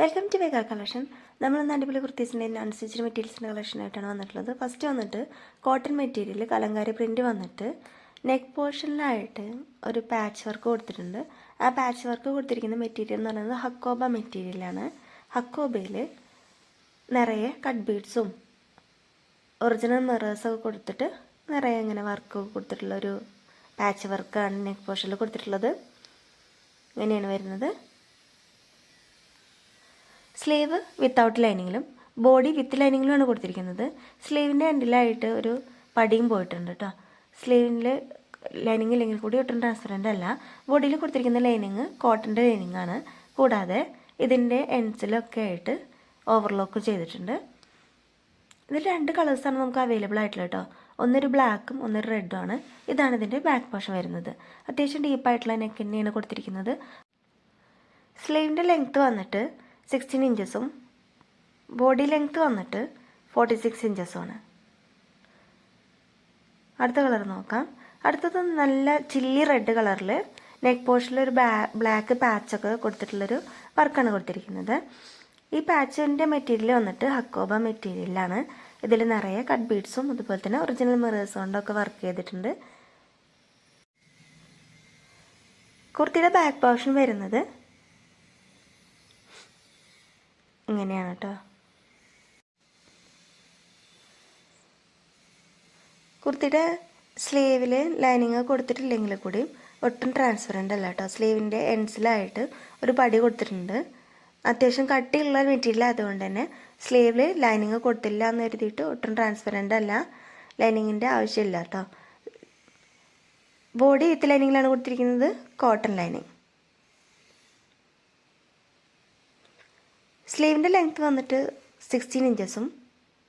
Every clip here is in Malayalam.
വെൽക്കം ടു വേഗ കളക്ഷൻ നമ്മൾ ഇന്ന് അടിപൊളി കുർത്തീസിന്റെ നോൺ സ്റ്റിച്ചഡ് മെറ്റീരിയൽസിന്റെ കളക്ഷനായിട്ടാണ് വന്നിട്ടുള്ളത്. ഫസ്റ്റ് വന്നിട്ട് കോട്ടൺ മെറ്റീരിയൽ കലങ്കാരി പ്രിന്റ് വന്നിട്ട് നെക്ക് പോർഷനിലായിട്ട് ഒരു പാച്ച് വർക്ക് കൊടുത്തിട്ടുണ്ട്. ആ പാച്ച് വർക്ക് കൊടുത്തിരിക്കുന്ന മെറ്റീരിയൽ എന്ന് പറയുന്നത് ഹക്കോബ മെറ്റീരിയലാണ് ഹക്കോബയിൽ നിറയെ കട്ട് ബീഡ്സും ഒറിജിനൽ മിറേഴ്സൊക്കെ കൊടുത്തിട്ട് നിറയെ ഇങ്ങനെ വർക്ക് കൊടുത്തിട്ടുള്ള ഒരു പാച്ച് വർക്കാണ് നെക്ക് പോർഷനിൽ കൊടുത്തിട്ടുള്ളത്. ഇങ്ങനെയാണ് വരുന്നത്. സ്ലീവ് വിത്തൗട്ട് ലൈനിങ്ങിലും ബോഡി വിത്ത് ലൈനിങ്ങിലുമാണ് കൊടുത്തിരിക്കുന്നത്. സ്ലീവിന്റെ എൻഡിലായിട്ട് ഒരു പടിയും പോയിട്ടുണ്ട് കേട്ടോ സ്ലീവിൽ ലൈനിങ് ഇല്ലെങ്കിൽ കൂടി ഒട്ടും ട്രാൻസ്പെറന്റ് അല്ല. ബോഡിയിൽ കൊടുത്തിരിക്കുന്ന ലൈനിങ് കോട്ടന്റെ ലൈനിങ് ആണ്. കൂടാതെ ഇതിന്റെ എൻസിലൊക്കെ ആയിട്ട് ഓവർലോക്ക് ചെയ്തിട്ടുണ്ട്. ഇതിൽ രണ്ട് കളേഴ്സാണ് നമുക്ക് അവൈലബിൾ ആയിട്ടുള്ളത് കേട്ടോ ഒന്നൊരു ബ്ലാക്കും ഒന്നൊരു റെഡും ആണ്. ഇതാണ് ഇതിന്റെ ബാക്ക് പോർഷൻ വരുന്നത്. അത്യാവശ്യം ഡീപ്പായിട്ടുള്ള നെക്ക് തന്നെയാണ് കൊടുത്തിരിക്കുന്നത്. സ്ലീവിന്റെ ലെങ്ത്ത് വന്നിട്ട് സിക്സ്റ്റീൻ ഇഞ്ചസും ബോഡി ലെങ്ത്ത് വന്നിട്ട് ഫോർട്ടി സിക്സ് ഇഞ്ചസുമാണ് അടുത്ത കളർ നോക്കാം. അടുത്തത് നല്ല ചില്ലി റെഡ് കളറിൽ നെക്ക് പോർഷനിൽ ഒരു ബ്ലാക്ക് പാച്ചൊക്കെ കൊടുത്തിട്ടുള്ളൊരു വർക്കാണ് കൊടുത്തിരിക്കുന്നത്. ഈ പാച്ചിന്റെ മെറ്റീരിയൽ വന്നിട്ട് ഹക്കോബ മെറ്റീരിയലാണ് ഇതിൽ നിറയെ കട്ട് ബീഡ്സും അതുപോലെ തന്നെ ഒറിജിനൽ മിറേഴ്സ് കൊണ്ടൊക്കെ വർക്ക് ചെയ്തിട്ടുണ്ട്. കുർത്തിയുടെ ബാക്ക് പോർഷൻ വരുന്നത് ഇങ്ങനെയാണ് കേട്ടോ കുർത്തിയുടെ സ്ലീവിൽ ലൈനിങ് കൊടുത്തിട്ടില്ലെങ്കിൽ കൂടി ഒട്ടും ട്രാൻസ്പെറന്റ് അല്ല കേട്ടോ സ്ലീവിന്റെ എൻഡ്സിലായിട്ട് ഒരു പടി കൊടുത്തിട്ടുണ്ട്. അത്യാവശ്യം കട്ടിയുള്ള മെറ്റീരിയൽ ആയതുകൊണ്ട് തന്നെ സ്ലീവിൽ ലൈനിങ് കൊടുത്തില്ല എന്ന് കരുതിയിട്ട് ഒട്ടും ട്രാൻസ്പെറന്റ് അല്ല ലൈനിങ്ങിന്റെ ആവശ്യമില്ല കേട്ടോ ബോഡി വിത്ത് ലൈനിങ്ങിലാണ് കൊടുത്തിരിക്കുന്നത്? Cotton lining. സ്ലീവിന്റെ ലെങ്ത്ത് വന്നിട്ട് സിക്സ്റ്റീൻ ഇഞ്ചസും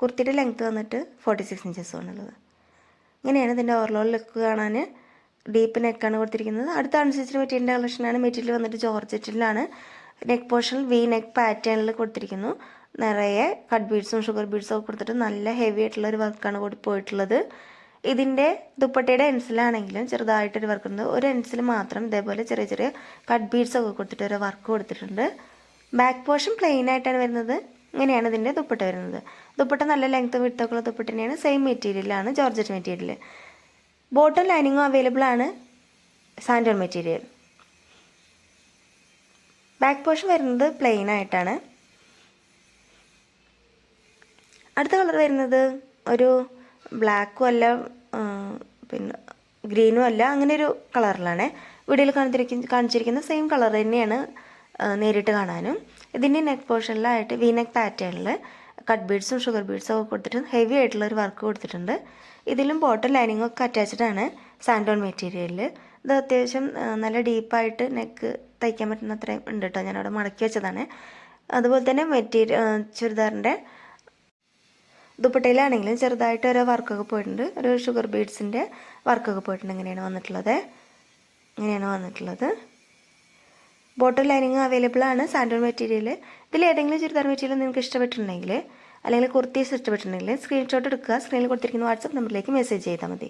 കുർത്തിയുടെ ലെങ്ത്ത് വന്നിട്ട് ഫോർട്ടി സിക്സ് ഇഞ്ചസും ആണുള്ളത്. ഇങ്ങനെയാണ് ഇതിന്റെ ഓവർലോൾ ലുക്ക് കാണാൻ ഡീപ്പ് നെക്കാണ് കൊടുത്തിരിക്കുന്നത്. അടുത്ത അനുസരിച്ച് മെറ്റീരിയലിന്റെ കളക്ഷനാണ് മെറ്റീരിയൽ വന്നിട്ട് ജോർജറ്റിലാണ്. നെക്ക് പോർഷൻ വി നെക്ക് പാറ്റേണിൽ കൊടുത്തിരിക്കുന്നു. നിറയെ കട്ട് ബീഡ്സും ഷുഗർ ബീഡ്സും ഒക്കെ കൊടുത്തിട്ട് നല്ല ഹെവി ആയിട്ടുള്ള ഒരു വർക്കാണ് കൂടി പോയിട്ടുള്ളത്. ഇതിന്റെ ദുപ്പട്ടയുടെ എൻസിലാണെങ്കിലും ചെറുതായിട്ടൊരു വർക്ക് ഉണ്ട്. ഒരു എൻസിൽ മാത്രം ഇതേപോലെ ചെറിയ ചെറിയ കട്ട് ബീഡ്സ് ഒക്കെ കൊടുത്തിട്ട് ഒരു വർക്ക് കൊടുത്തിട്ടുണ്ട്. ബാക്ക് പോർഷൻ പ്ലെയിൻ ആയിട്ടാണ് വരുന്നത്. ഇങ്ങനെയാണ് ഇതിന്റെ ദുപ്പട്ട വരുന്നത്. ദുപ്പട്ട നല്ല ലെങ്ത്തും വിട്ടൊക്കെയുള്ള ദുപ്പട്ട തന്നെയാണ്. സെയിം മെറ്റീരിയലാണ് ജോർജറ്റ് മെറ്റീരിയൽ ബോട്ടം ലൈനിങ്ങും അവൈലബിൾ ആണ്. സാൻഡോൺ മെറ്റീരിയൽ ബാക്ക് പോർഷൻ വരുന്നത് പ്ലെയിൻ ആയിട്ടാണ്. അടുത്ത കളർ വരുന്നത് ഒരു ബ്ലാക്കും അല്ല പിന്നെ ഗ്രീനും അല്ല അങ്ങനെ ഒരു കളറിലാണ് വീഡിയോയിൽ കാണിച്ചിരിക്കുന്ന കാണിച്ചിരിക്കുന്ന സെയിം കളർ തന്നെയാണ്. നേരിട്ട് കാണാനും. ഇതിന്റെ നെക്ക് പോർഷനിലായിട്ട് വി നെക്ക് പാറ്റേണിൽ കട്ട് ബീഡ്സും ഷുഗർ ബീഡ്സും ഒക്കെ കൊടുത്തിട്ട് ഹെവി ആയിട്ടുള്ള ഒരു വർക്ക് കൊടുത്തിട്ടുണ്ട്. ഇതിലും ബോട്ടം ലൈനിങ് ഒക്കെ അറ്റാച്ച്ഡ് ആണ് സാൻഡോൺ മെറ്റീരിയലിൽ ഇത് അത്യാവശ്യം നല്ല ഡീപ്പായിട്ട് നെക്ക് തയ്ക്കാൻ പറ്റുന്ന അത്രയും ഉണ്ട് കേട്ടോ ഞാനവിടെ മടക്കി വെച്ചതാണ്. അതുപോലെ തന്നെ മെറ്റീരിയൽ ചുരിദാറിന്റെ ദുപ്പട്ടയിലാണെങ്കിലും ചെറുതായിട്ട് ഓരോ വർക്കൊക്കെ പോയിട്ടുണ്ട്. ഒരു ഷുഗർ ബീഡ്സിന്റെ വർക്കൊക്കെ പോയിട്ടുണ്ട്. ഇങ്ങനെയാണ് വന്നിട്ടുള്ളത്. ഇങ്ങനെയാണ് വന്നിട്ടുള്ളത്. ബോട്ടം ലൈനിങ് അവൈലബിൾ ആണ് സാൻഡോൺ മെറ്റീരിയൽ ഇതിൽ ഏതെങ്കിലും ചുരിദാർ മെറ്റീരിയൽ നിങ്ങൾക്ക് ഇഷ്ടപ്പെട്ടിട്ടുണ്ടെങ്കിൽ അല്ലെങ്കിൽ കുർത്തീസ് ഇഷ്ടപ്പെട്ടിട്ടുണ്ടെങ്കിൽ സ്ക്രീൻഷോട്ട് എടുക്കുക സ്ക്രീനിൽ കൊടുത്തിരിക്കുന്ന വാട്സപ്പ് നമ്പറിലേക്ക് മെസ്സേജ് ചെയ്താൽ മതി.